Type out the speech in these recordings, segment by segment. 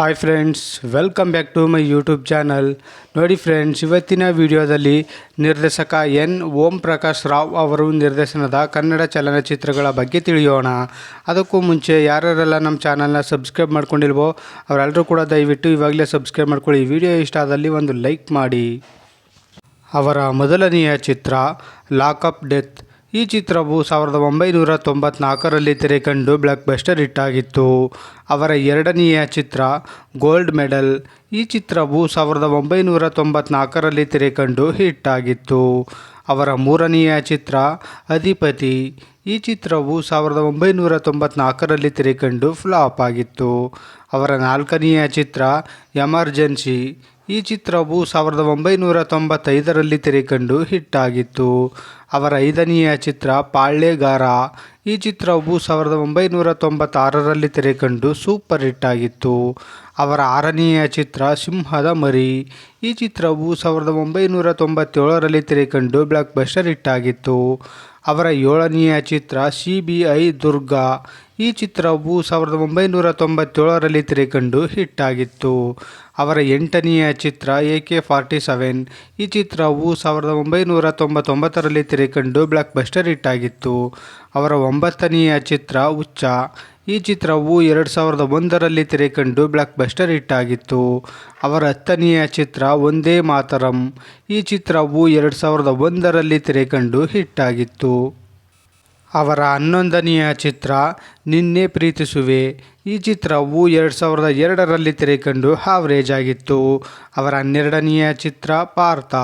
Hi friends welcome back to my YouTube channel ನೋಡಿ friends ಇವತ್ತಿನ ವಿಡಿಯೋದಲ್ಲಿ ನಿರ್ದೇಶಕ ಎನ್. ಓಂ ಪ್ರಕಾಶ್ ರಾವ್ ಅವರು ನಿರ್ದೇಶನದ ಕನ್ನಡ ಚಲನಚಿತ್ರಗಳ ಬಗ್ಗೆ ತಿಳಿಯೋಣ. ಅದಕ್ಕೂ ಮುಂಚೆ ಯಾರ್ಯಾರೆಲ್ಲ ನಮ್ಮ ಚಾನಲ್ನ ಸಬ್ಸ್ಕ್ರೈಬ್ ಮಾಡ್ಕೊಂಡಿಲ್ವೋ ಅವರೆಲ್ಲರೂ ಕೂಡ ದಯವಿಟ್ಟು ಇವಾಗಲೇ ಸಬ್ಸ್ಕ್ರೈಬ್ ಮಾಡ್ಕೊಳ್ಳಿ. ವಿಡಿಯೋ ಇಷ್ಟ ಆದಲ್ಲಿ ಒಂದು ಲೈಕ್ ಮಾಡಿ. ಅವರ ಮೊದಲನೆಯ ಚಿತ್ರ ಲಾಕಪ್ ಡೆತ್. ಈ ಚಿತ್ರವು ಸಾವಿರದ ಒಂಬೈನೂರ ತೊಂಬತ್ನಾಲ್ಕರಲ್ಲಿ ತೆರೆಕಂಡು ಬ್ಲಾಕ್ ಬಸ್ಟರ್ ಹಿಟ್ಟಾಗಿತ್ತು ಅವರ ಎರಡನೆಯ ಚಿತ್ರ ಗೋಲ್ಡ್ ಮೆಡಲ್ ಈ ಚಿತ್ರವು ಸಾವಿರದ ಒಂಬೈನೂರ ತೊಂಬತ್ನಾಲ್ಕರಲ್ಲಿ ತೆರೆಕಂಡು ಹಿಟ್ಟಾಗಿತ್ತು ಅವರ ಮೂರನೆಯ ಚಿತ್ರ ಅಧಿಪತಿ. ಈ ಚಿತ್ರವು ಸಾವಿರದ ಒಂಬೈನೂರ ತೊಂಬತ್ನಾಲ್ಕರಲ್ಲಿ ತೆರೆಕಂಡು ಫ್ಲಾಪ್ ಆಗಿತ್ತು. ಅವರ ನಾಲ್ಕನೆಯ ಚಿತ್ರ ಎಮರ್ಜೆನ್ಸಿ ಈ ಚಿತ್ರವು ಸಾವಿರದ ಒಂಬೈನೂರ ತೊಂಬತ್ತೈದರಲ್ಲಿ ತೆರೆಕಂಡು ಹಿಟ್ಟಾಗಿತ್ತು. ಅವರ ಐದನೆಯ ಚಿತ್ರ ಪಾಳ್ಯಗಾರ. ಈ ಚಿತ್ರವು ಸಾವಿರದ ಒಂಬೈನೂರ ತೊಂಬತ್ತಾರರಲ್ಲಿ ತೆರೆಕಂಡು ಸೂಪರ್ ಹಿಟ್ ಆಗಿತ್ತು ಅವರ ಆರನೆಯ ಚಿತ್ರ ಸಿಂಹದ ಮರಿ. ಈ ಚಿತ್ರವು ಸಾವಿರದ ಒಂಬೈನೂರ ತೊಂಬತ್ತೇಳರಲ್ಲಿ ತೆರೆಕಂಡು ಬ್ಲಾಕ್ ಬಸ್ಟರ್ ಹಿಟ್ ಆಗಿತ್ತು ಅವರ ಏಳನೆಯ ಚಿತ್ರ ಸಿ ಬಿ ಐ ದುರ್ಗಾ. ಈ ಚಿತ್ರವು ಸಾವಿರದ ಒಂಬೈನೂರ ತೊಂಬತ್ತೇಳರಲ್ಲಿ ತೆರೆಕಂಡು ಹಿಟ್ಟಾಗಿತ್ತು. ಅವರ ಎಂಟನೆಯ ಚಿತ್ರ ಎ ಕೆ ಫಾರ್ಟಿ ಸೆವೆನ್. ಈ ಚಿತ್ರವು ಸಾವಿರದ ಒಂಬೈನೂರ ತೊಂಬತ್ತೊಂಬತ್ತರಲ್ಲಿ ತೆರೆಕಂಡು ಬ್ಲಾಕ್ ಬಸ್ಟರ್ ಹಿಟ್ಟಾಗಿತ್ತು. ಅವರ ಒಂಬತ್ತನೆಯ ಚಿತ್ರ ಉಚ್ಚ ಈ ಚಿತ್ರವು ಎರಡು ಸಾವಿರದ ಒಂದರಲ್ಲಿ ತೆರೆಕಂಡು ಬ್ಲಾಕ್ ಬಸ್ಟರ್ ಹಿಟ್ಟಾಗಿತ್ತು. ಅವರ ಹತ್ತನೆಯ ಚಿತ್ರ ಒಂದೇ ಮಾತರಂ ಈ ಚಿತ್ರವು ಎರಡು ಸಾವಿರದ ಒಂದರಲ್ಲಿ ತೆರೆಕಂಡು ಹಿಟ್ಟಾಗಿತ್ತು. ಅವರ ಹನ್ನೊಂದನೆಯ ಚಿತ್ರ ನಿನ್ನೆ ಪ್ರೀತಿಸುವೆ. ಈ ಚಿತ್ರವು ಎರಡು ಸಾವಿರದ ಎರಡರಲ್ಲಿ ತೆರೆಕಂಡು ಹಾವ್ರೇಜ್ ಆಗಿತ್ತು. ಅವರ ಹನ್ನೆರಡನೆಯ ಚಿತ್ರ ಪಾರ್ಥ.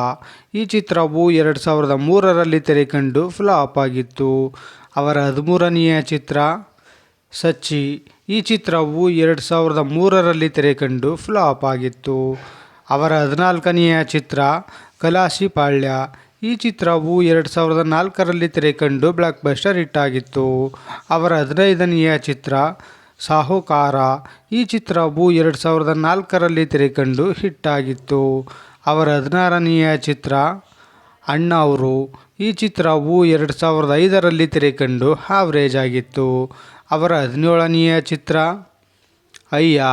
ಈ ಚಿತ್ರವು ಎರಡು ಸಾವಿರದ ಮೂರರಲ್ಲಿ ತೆರೆಕಂಡು ಫ್ಲಾಪ್ ಆಗಿತ್ತು. ಅವರ ಹದಿಮೂರನೆಯ ಚಿತ್ರ ಸಚ್ಚಿ. ಈ ಚಿತ್ರವು ಎರಡು ಸಾವಿರದ ಮೂರರಲ್ಲಿ ತೆರೆಕಂಡು ಫ್ಲಾಪ್ ಆಗಿತ್ತು. ಅವರ ಹದಿನಾಲ್ಕನೆಯ ಚಿತ್ರ ಕಲಾಸಿಪಾಳ್ಯ ಈ ಚಿತ್ರವು ಎರಡು ಸಾವಿರದ ನಾಲ್ಕರಲ್ಲಿ ತೆರೆಕಂಡು ಬ್ಲಾಕ್ ಬಸ್ಟರ್ ಹಿಟ್ಟಾಗಿತ್ತು ಅವರ ಹದಿನೈದನೆಯ ಚಿತ್ರ, ಸಾಹುಕಾರ, ಈ ಚಿತ್ರವು ಎರಡು ಸಾವಿರದ ನಾಲ್ಕರಲ್ಲಿ ಹಿಟ್ ಆಗಿತ್ತು. ಅವರ ಹದಿನಾರನೆಯ ಚಿತ್ರ ಅಣ್ಣ ಅವರು ಈ ಚಿತ್ರವು ಎರಡು ಸಾವಿರದ ಐದರಲ್ಲಿ ತೆರೆಕಂಡು ಹಾವ್ರೇಜ್ ಆಗಿತ್ತು. ಅವರ ಹದಿನೇಳನೆಯ ಚಿತ್ರ, ಅಯ್ಯ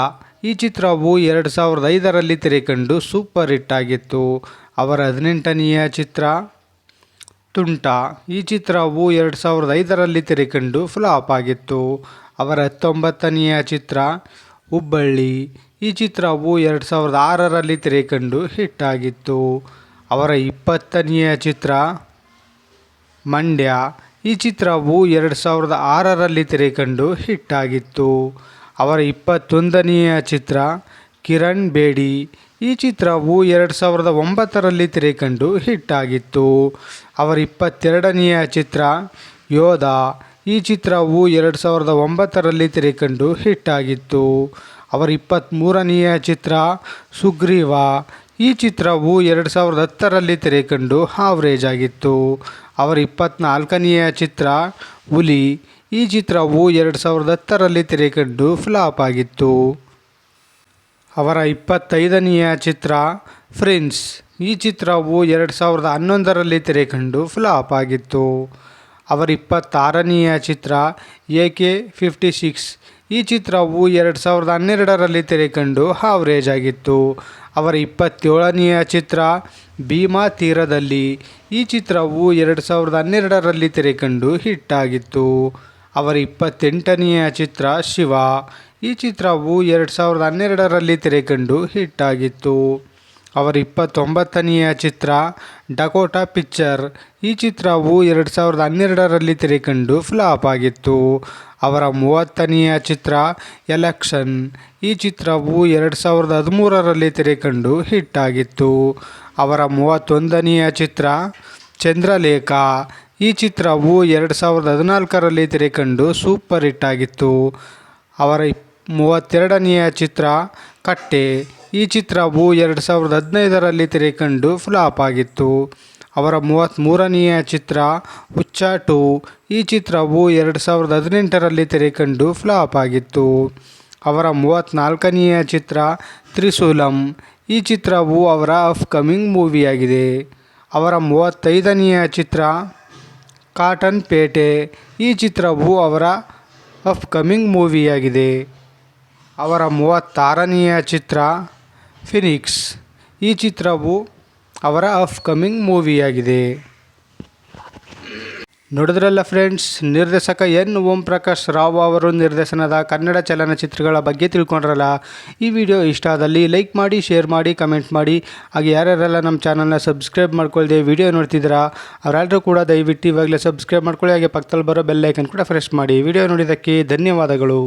ಈ ಚಿತ್ರವು ಎರಡು ಸಾವಿರದ ಐದರಲ್ಲಿ ತೆರೆಕಂಡು ಸೂಪರ್ ಹಿಟ್ ಆಗಿತ್ತು. ಅವರ ಹದಿನೆಂಟನೆಯ ಚಿತ್ರ ತುಂಟ. ಈ ಚಿತ್ರವು ಎರಡು ಸಾವಿರದ ಐದರಲ್ಲಿ ತೆರೆಕಂಡು ಫ್ಲಾಪ್ ಆಗಿತ್ತು. ಅವರ ಹತ್ತೊಂಬತ್ತನೆಯ ಚಿತ್ರ ಹುಬ್ಬಳ್ಳಿ. ಈ ಚಿತ್ರವು ಎರಡು ಸಾವಿರದ ಆರರಲ್ಲಿ ತೆರೆಕಂಡು ಹಿಟ್ ಆಗಿತ್ತು. ಅವರ ಇಪ್ಪತ್ತನೆಯ ಚಿತ್ರ ಮಂಡ್ಯ. ಈ ಚಿತ್ರವು ಎರಡು ಸಾವಿರದ ಆರರಲ್ಲಿ ತೆರೆಕಂಡು ಹಿಟ್ ಆಗಿತ್ತು. ಅವರ ಇಪ್ಪತ್ತೊಂದನೆಯ ಚಿತ್ರ ಕಿರಣ್ ಬೇಡಿ. ಈ ಚಿತ್ರವು ಎರಡು ಸಾವಿರದ ಒಂಬತ್ತರಲ್ಲಿ ತೆರೆಕಂಡು ಹಿಟ್ ಆಗಿತ್ತು. ಅವರ ಇಪ್ಪತ್ತೆರಡನೆಯ ಚಿತ್ರ ಯೋಧ. ಈ ಚಿತ್ರವು ಎರಡು ಸಾವಿರದ ಒಂಬತ್ತರಲ್ಲಿ ತೆರೆಕಂಡು ಹಿಟ್ ಆಗಿತ್ತು. ಅವರ ಇಪ್ಪತ್ತ್ಮೂರನೆಯ ಚಿತ್ರ ಸುಗ್ರೀವ. ಈ ಚಿತ್ರವು ಎರಡು ಸಾವಿರದ ಹತ್ತರಲ್ಲಿ ತೆರೆಕಂಡು ಹಾವ್ರೇಜ್ ಆಗಿತ್ತು. ಅವರ ಇಪ್ಪತ್ತ್ನಾಲ್ಕನೆಯ ಚಿತ್ರ ಹುಲಿ. ಈ ಚಿತ್ರವು ಎರಡು ಸಾವಿರದ ಹತ್ತರಲ್ಲಿ ತೆರೆಕಂಡು ಫ್ಲಾಪ್ ಆಗಿತ್ತು. ಅವರ ಇಪ್ಪತ್ತೈದನೆಯ ಚಿತ್ರ ಫ್ರೆಂಡ್ಸ್ ಈ ಚಿತ್ರವು ಎರಡು ಸಾವಿರದ ಹನ್ನೊಂದರಲ್ಲಿ ತೆರೆಕಂಡು ಫ್ಲಾಪ್ ಆಗಿತ್ತು. ಅವರ ಇಪ್ಪತ್ತಾರನೆಯ ಚಿತ್ರ ಎ ಕೆ ಫಿಫ್ಟಿ ಸಿಕ್ಸ್. ಈ ಚಿತ್ರವು ಎರಡು ಸಾವಿರದ ಹನ್ನೆರಡರಲ್ಲಿ ತೆರೆಕಂಡು ಹಾವ್ರೇಜ್ ಆಗಿತ್ತು. ಅವರ ಇಪ್ಪತ್ತೇಳನೆಯ ಚಿತ್ರ ಭೀಮಾ ತೀರದಲ್ಲಿ. ಈ ಚಿತ್ರವು ಎರಡು ಸಾವಿರದ ಹನ್ನೆರಡರಲ್ಲಿ ತೆರೆಕಂಡು ಹಿಟ್ ಆಗಿತ್ತು. ಅವರ ಇಪ್ಪತ್ತೆಂಟನೆಯ ಚಿತ್ರ ಶಿವ. ಈ ಚಿತ್ರವು ಎರಡು ಸಾವಿರದ ಹನ್ನೆರಡರಲ್ಲಿ ತೆರೆಕಂಡು ಹಿಟ್ ಆಗಿತ್ತು. ಅವರ ಇಪ್ಪತ್ತೊಂಬತ್ತನೆಯ ಚಿತ್ರ ಡಕೋಟಾ ಪಿಕ್ಚರ್. ಈ ಚಿತ್ರವು ಎರಡು ಸಾವಿರದ ಹನ್ನೆರಡರಲ್ಲಿ ತೆರೆಕಂಡು ಫ್ಲಾಪ್ ಆಗಿತ್ತು. ಅವರ ಮೂವತ್ತನೆಯ ಚಿತ್ರ ಎಲೆಕ್ಷನ್. ಈ ಚಿತ್ರವು ಎರಡು ಸಾವಿರದ ಹದಿಮೂರರಲ್ಲಿ ತೆರೆಕಂಡು ಹಿಟ್ ಆಗಿತ್ತು. ಅವರ ಮೂವತ್ತೊಂದನೆಯ ಚಿತ್ರ ಚಂದ್ರಲೇಖ. ಈ ಚಿತ್ರವು ಎರಡು ಸಾವಿರದ ಹದಿನಾಲ್ಕರಲ್ಲಿ ತೆರೆಕಂಡು ಸೂಪರ್ ಹಿಟ್ ಆಗಿತ್ತು. ಅವರ ಮೂವತ್ತೆರಡನೆಯ ಚಿತ್ರ ಕಟ್ಟೆ. ಈ ಚಿತ್ರವು ಎರಡು ಸಾವಿರದ ಹದಿನೈದರಲ್ಲಿ ತೆರೆಕಂಡು ಫ್ಲಾಪ್ ಆಗಿತ್ತು. ಅವರ ಮೂವತ್ತ್ಮೂರನೆಯ ಚಿತ್ರ ಹುಚ್ಚ ಟು ಈ ಚಿತ್ರವು ಎರಡು ಸಾವಿರದ ಹದಿನೆಂಟರಲ್ಲಿ ತೆರೆಕಂಡು ಫ್ಲಾಪ್ ಆಗಿತ್ತು. ಅವರ ಮೂವತ್ತ್ನಾಲ್ಕನೆಯ ಚಿತ್ರ ತ್ರಿಶೂಲಂ. ಈ ಚಿತ್ರವು ಅವರ ಅಪ್ಕಮಿಂಗ್ ಮೂವಿಯಾಗಿದೆ. ಅವರ ಮೂವತ್ತೈದನೆಯ ಚಿತ್ರ ಕಾಟನ್ ಪೇಟೆ ಈ ಚಿತ್ರವು ಅವರ ಅಪ್ಕಮಿಂಗ್ ಮೂವಿಯಾಗಿದೆ. ಅವರ ಮೂವತ್ತಾರನೆಯ ಚಿತ್ರ ಫಿನಿಕ್ಸ್. ಈ ಚಿತ್ರವು ಅವರ ಅಪ್ಕಮಿಂಗ್ ಮೂವಿಯಾಗಿದೆ. ನೋಡಿದ್ರಲ್ಲ ಫ್ರೆಂಡ್ಸ್ ನಿರ್ದೇಶಕ ಎನ್. ಓಂ ಪ್ರಕಾಶ್ ರಾವ್ ಅವರು ನಿರ್ದೇಶನದ ಕನ್ನಡ ಚಲನಚಿತ್ರಗಳ ಬಗ್ಗೆ ತಿಳ್ಕೊಂಡ್ರಲ್ಲ? ಈ ವಿಡಿಯೋ ಇಷ್ಟ ಆದಲ್ಲಿ ಲೈಕ್ ಮಾಡಿ ಶೇರ್ ಮಾಡಿ ಕಮೆಂಟ್ ಮಾಡಿ. ಹಾಗೆ ಯಾರ್ಯಾರೆಲ್ಲ ನಮ್ಮ ಚಾನಲ್ನ ಸಬ್ಸ್ಕ್ರೈಬ್ ಮಾಡ್ಕೊಳ್ದೆ ವಿಡಿಯೋ ನೋಡ್ತಿದ್ದೀರಾ ಅವರೆಲ್ಲರೂ ಕೂಡ ದಯವಿಟ್ಟು ಇವಾಗಲೇ ಸಬ್ಸ್ಕ್ರೈಬ್ ಮಾಡ್ಕೊಳ್ಳಿ. ಹಾಗೆ ಪಕ್ಕದಲ್ಲಿ ಬರೋ ಬೆಲ್ ಐಕನ್ ಕೂಡ ಫ್ರೆಶ್ ಮಾಡಿ. ವಿಡಿಯೋ ನೋಡಿದ್ದಕ್ಕೆ ಧನ್ಯವಾದಗಳು.